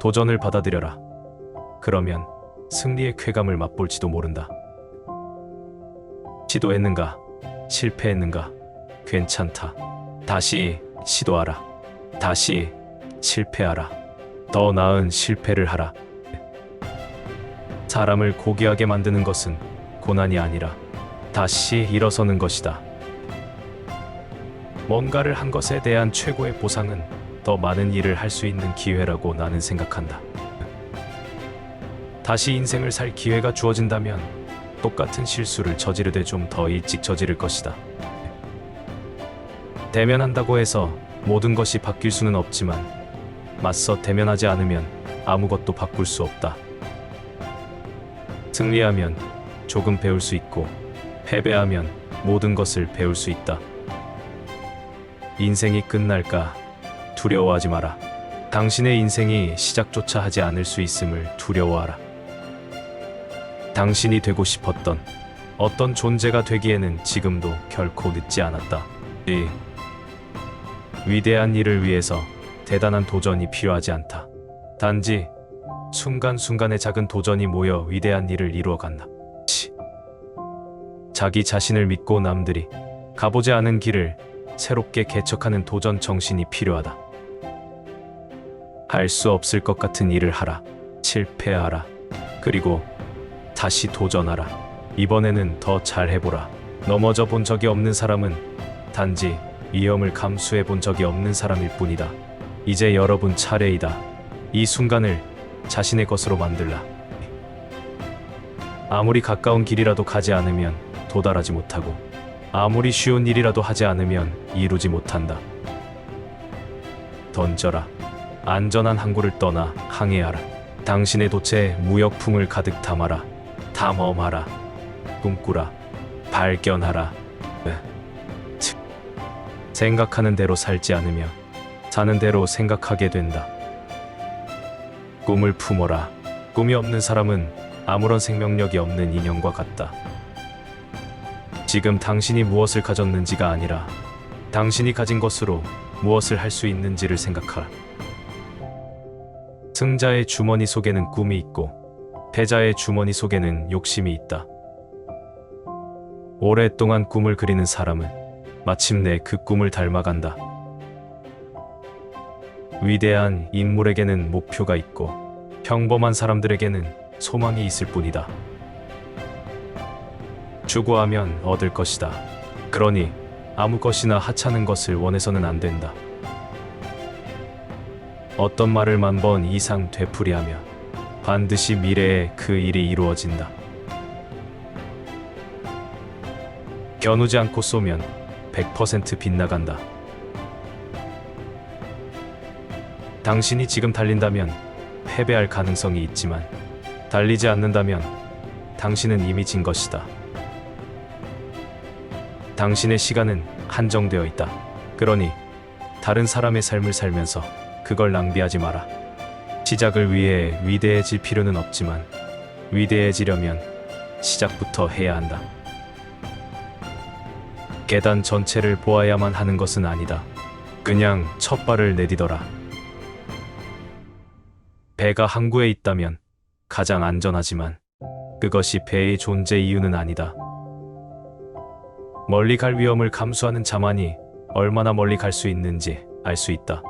도전을 받아들여라. 그러면 승리의 쾌감을 맛볼지도 모른다. 시도했는가? 실패했는가? 괜찮다. 다시 시도하라. 다시 실패하라. 더 나은 실패를 하라. 사람을 고귀하게 만드는 것은 고난이 아니라 다시 일어서는 것이다. 뭔가를 한 것에 대한 최고의 보상은 더 많은 일을 할 수 있는 기회라고 나는 생각한다. 다시 인생을 살 기회가 주어진다면 똑같은 실수를 저지르되 좀 더 일찍 저지를 것이다. 대면한다고 해서 모든 것이 바뀔 수는 없지만 맞서 대면하지 않으면 아무것도 바꿀 수 없다. 승리하면 조금 배울 수 있고 패배하면 모든 것을 배울 수 있다. 인생이 끝날까 두려워하지 마라. 당신의 인생이 시작조차 하지 않을 수 있음을 두려워하라. 당신이 되고 싶었던 어떤 존재가 되기에는 지금도 결코 늦지 않았다. 이 위대한 일을 위해서 대단한 도전이 필요하지 않다. 단지 순간순간의 작은 도전이 모여 위대한 일을 이루어간다. 치. 자기 자신을 믿고 남들이 가보지 않은 길을 새롭게 개척하는 도전 정신이 필요하다. 할 수 없을 것 같은 일을 하라. 실패하라. 그리고 다시 도전하라. 이번에는 더 잘 해보라. 넘어져 본 적이 없는 사람은 단지 위험을 감수해 본 적이 없는 사람일 뿐이다. 이제 여러분 차례이다. 이 순간을 자신의 것으로 만들라. 아무리 가까운 길이라도 가지 않으면 도달하지 못하고 아무리 쉬운 일이라도 하지 않으면 이루지 못한다. 던져라. 안전한 항구를 떠나 항해하라. 당신의 돛에 무역풍을 가득 담아라. 탐험하라. 꿈꾸라. 발견하라. 으, 치. 생각하는 대로 살지 않으면 사는 대로 생각하게 된다. 꿈을 품어라. 꿈이 없는 사람은 아무런 생명력이 없는 인형과 같다. 지금 당신이 무엇을 가졌는지가 아니라 당신이 가진 것으로 무엇을 할 수 있는지를 생각하라. 승자의 주머니 속에는 꿈이 있고 패자의 주머니 속에는 욕심이 있다. 오랫동안 꿈을 그리는 사람은 마침내 그 꿈을 닮아간다. 위대한 인물에게는 목표가 있고 평범한 사람들에게는 소망이 있을 뿐이다. 추구하면 얻을 것이다. 그러니 아무 것이나 하찮은 것을 원해서는 안 된다. 어떤 말을 만번 이상 되풀이하며 반드시 미래에 그 일이 이루어진다. 겨누지 않고 쏘면 100% 빗나간다. 당신이 지금 달린다면 패배할 가능성이 있지만 달리지 않는다면 당신은 이미 진 것이다. 당신의 시간은 한정되어 있다. 그러니 다른 사람의 삶을 살면서 그걸 낭비하지 마라. 시작을 위해 위대해질 필요는 없지만 위대해지려면 시작부터 해야 한다. 계단 전체를 보아야만 하는 것은 아니다. 그냥 첫 발을 내디더라. 배가 항구에 있다면 가장 안전하지만 그것이 배의 존재 이유는 아니다. 멀리 갈 위험을 감수하는 자만이 얼마나 멀리 갈 수 있는지 알 수 있다.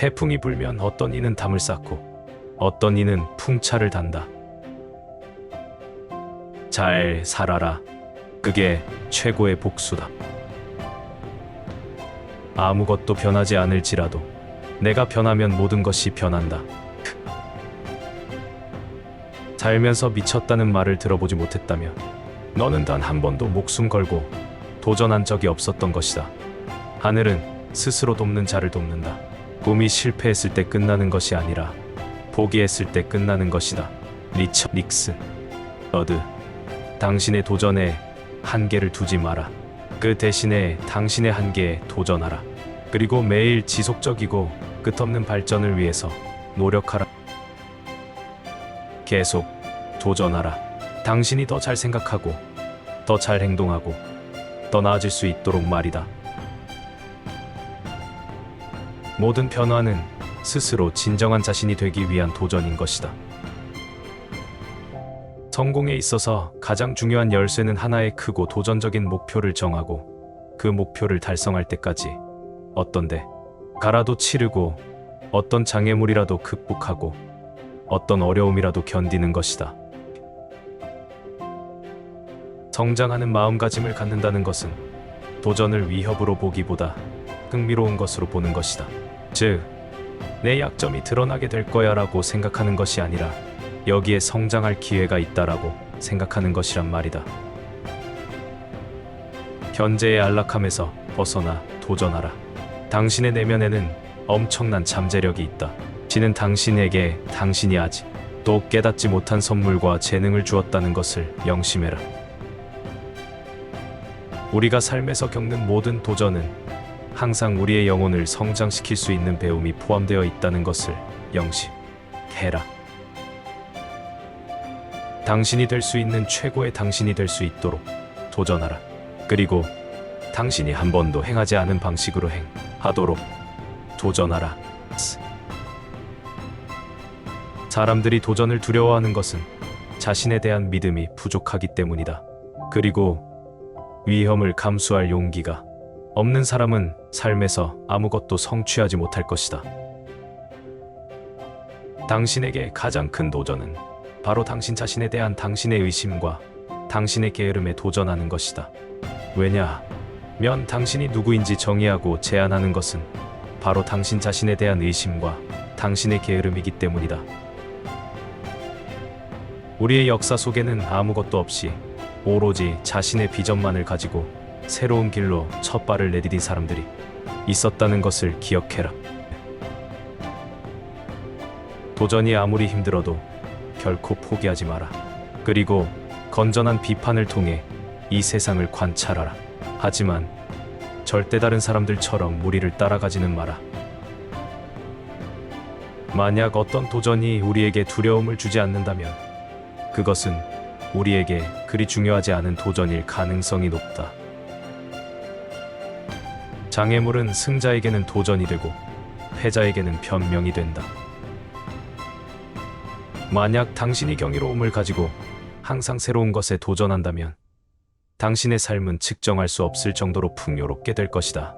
태풍이 불면 어떤 이는 담을 쌓고 어떤 이는 풍차를 단다. 잘 살아라. 그게 최고의 복수다. 아무것도 변하지 않을지라도 내가 변하면 모든 것이 변한다. 살면서 미쳤다는 말을 들어보지 못했다면 너는 단 한 번도 목숨 걸고 도전한 적이 없었던 것이다. 하늘은 스스로 돕는 자를 돕는다. 꿈이 실패했을 때 끝나는 것이 아니라 포기했을 때 끝나는 것이다. 리처 닉슨 어드 당신의 도전에 한계를 두지 마라. 그 대신에 당신의 한계에 도전하라. 그리고 매일 지속적이고 끝없는 발전을 위해서 노력하라. 계속 도전하라. 당신이 더 잘 생각하고 더 잘 행동하고 더 나아질 수 있도록 말이다. 모든 변화는 스스로 진정한 자신이 되기 위한 도전인 것이다. 성공에 있어서 가장 중요한 열쇠는 하나의 크고 도전적인 목표를 정하고 그 목표를 달성할 때까지 어떤데 가라도 치르고 어떤 장애물이라도 극복하고 어떤 어려움이라도 견디는 것이다. 성장하는 마음가짐을 갖는다는 것은 도전을 위협으로 보기보다 흥미로운 것으로 보는 것이다. 즉, 내 약점이 드러나게 될 거야 라고 생각하는 것이 아니라 여기에 성장할 기회가 있다라고 생각하는 것이란 말이다. 현재의 안락함에서 벗어나 도전하라. 당신의 내면에는 엄청난 잠재력이 있다. 지는 당신에게 당신이 아직 또 깨닫지 못한 선물과 재능을 주었다는 것을 명심해라. 우리가 삶에서 겪는 모든 도전은 항상 우리의 영혼을 성장시킬 수 있는 배움이 포함되어 있다는 것을 영심해라. 당신이 될 수 있는 최고의 당신이 될 수 있도록 도전하라. 그리고 당신이 한 번도 행하지 않은 방식으로 행하도록 도전하라. 사람들이 도전을 두려워하는 것은 자신에 대한 믿음이 부족하기 때문이다. 그리고 위험을 감수할 용기가 없는 사람은 삶에서 아무것도 성취하지 못할 것이다. 당신에게 가장 큰 도전은 바로 당신 자신에 대한 당신의 의심과 당신의 게으름에 도전하는 것이다. 왜냐면 당신이 누구인지 정의하고 제안하는 것은 바로 당신 자신에 대한 의심과 당신의 게으름이기 때문이다. 우리의 역사 속에는 아무것도 없이 오로지 자신의 비전만을 가지고 새로운 길로 첫 발을 내디딘 사람들이 있었다는 것을 기억해라. 도전이 아무리 힘들어도 결코 포기하지 마라. 그리고 건전한 비판을 통해 이 세상을 관찰하라. 하지만 절대 다른 사람들처럼 무리를 따라가지는 마라. 만약 어떤 도전이 우리에게 두려움을 주지 않는다면 그것은 우리에게 그리 중요하지 않은 도전일 가능성이 높다. 장애물은 승자에게는 도전이 되고 패자에게는 변명이 된다. 만약 당신이 경이로움을 가지고 항상 새로운 것에 도전한다면 당신의 삶은 측정할 수 없을 정도로 풍요롭게 될 것이다.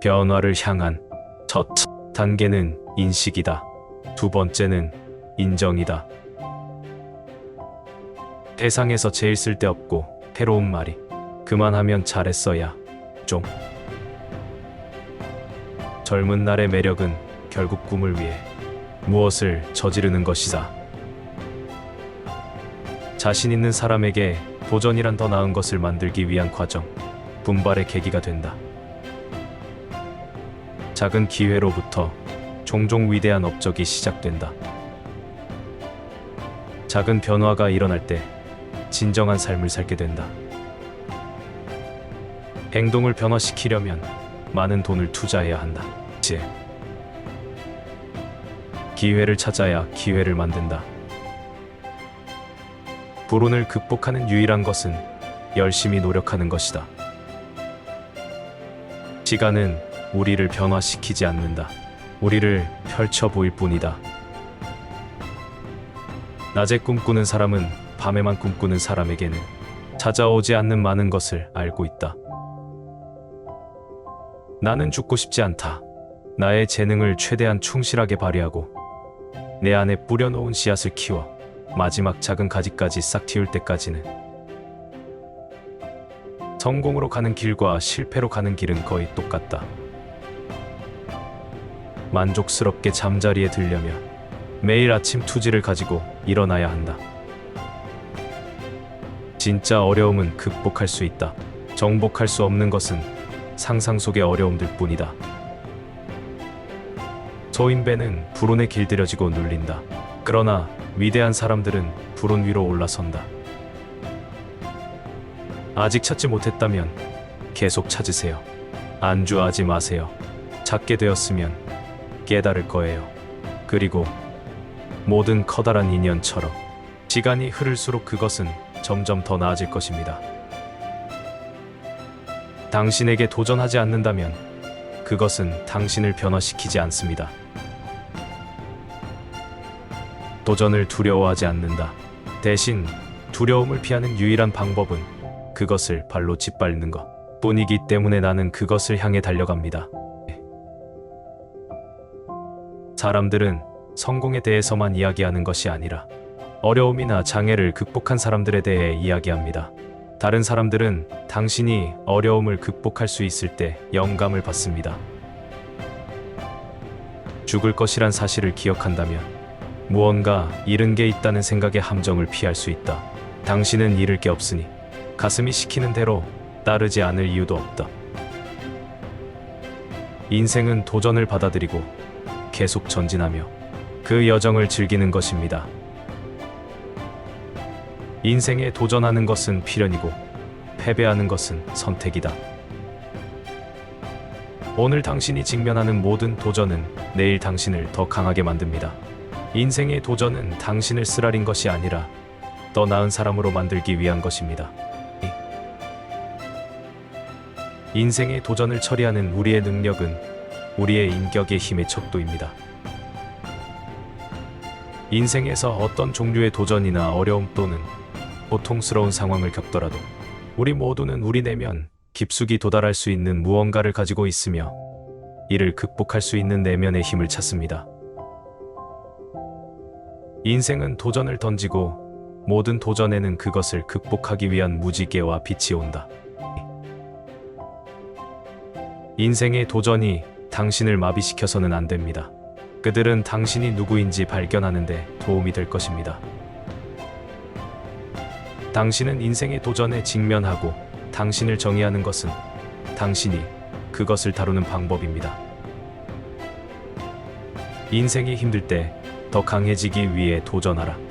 변화를 향한 첫 단계는 인식이다. 두 번째는 인정이다. 대상에서 제일 쓸데없고 해로운 말이 그만하면 잘했어야 좀 젊은 날의 매력은 결국 꿈을 위해 무엇을 저지르는 것이다. 자신 있는 사람에게 도전이란 더 나은 것을 만들기 위한 과정, 분발의 계기가 된다. 작은 기회로부터 종종 위대한 업적이 시작된다. 작은 변화가 일어날 때 진정한 삶을 살게 된다. 행동을 변화시키려면 많은 돈을 투자해야 한다. 제 기회를 찾아야 기회를 만든다. 불운을 극복하는 유일한 것은 열심히 노력하는 것이다. 시간은 우리를 변화시키지 않는다. 우리를 펼쳐 보일 뿐이다. 낮에 꿈꾸는 사람은 밤에만 꿈꾸는 사람에게는 찾아오지 않는 많은 것을 알고 있다. 나는 죽고 싶지 않다. 나의 재능을 최대한 충실하게 발휘하고 내 안에 뿌려놓은 씨앗을 키워 마지막 작은 가지까지 싹 틔울 때까지는 성공으로 가는 길과 실패로 가는 길은 거의 똑같다. 만족스럽게 잠자리에 들려며 매일 아침 투지를 가지고 일어나야 한다. 진짜 어려움은 극복할 수 있다. 정복할 수 없는 것은 상상 속의 어려움들 뿐이다. 소인 배는 불운에 길들여지고 눌린다. 그러나 위대한 사람들은 불운 위로 올라선다. 아직 찾지 못했다면 계속 찾으세요. 안주하지 마세요. 찾게 되었으면 깨달을 거예요. 그리고 모든 커다란 인연처럼 시간이 흐를수록 그것은 점점 더 나아질 것입니다. 당신에게 도전하지 않는다면 그것은 당신을 변화시키지 않습니다. 도전을 두려워하지 않는다. 대신 두려움을 피하는 유일한 방법은 그것을 발로 짓밟는 것 뿐이기 때문에 나는 그것을 향해 달려갑니다. 사람들은 성공에 대해서만 이야기하는 것이 아니라 어려움이나 장애를 극복한 사람들에 대해 이야기합니다. 다른 사람들은 당신이 어려움을 극복할 수 있을 때 영감을 받습니다. 죽을 것이란 사실을 기억한다면 무언가 잃은 게 있다는 생각의 함정을 피할 수 있다. 당신은 잃을 게 없으니 가슴이 시키는 대로 따르지 않을 이유도 없다. 인생은 도전을 받아들이고 계속 전진하며 그 여정을 즐기는 것입니다. 인생에 도전하는 것은 필연이고 패배하는 것은 선택이다. 오늘 당신이 직면하는 모든 도전은 내일 당신을 더 강하게 만듭니다. 인생의 도전은 당신을 쓰라린 것이 아니라 더 나은 사람으로 만들기 위한 것입니다. 인생의 도전을 처리하는 우리의 능력은 우리의 인격의 힘의 척도입니다. 인생에서 어떤 종류의 도전이나 어려움 또는 고통스러운 상황을 겪더라도 우리 모두는 우리 내면 깊숙이 도달할 수 있는 무언가를 가지고 있으며 이를 극복할 수 있는 내면의 힘을 찾습니다. 인생은 도전을 던지고 모든 도전에는 그것을 극복하기 위한 무지개와 빛이 온다. 인생의 도전이 당신을 마비시켜서는 안 됩니다. 그들은 당신이 누구인지 발견하는데 도움이 될 것입니다. 당신은 인생의 도전에 직면하고 당신을 정의하는 것은 당신이 그것을 다루는 방법입니다. 인생이 힘들 때 더 강해지기 위해 도전하라.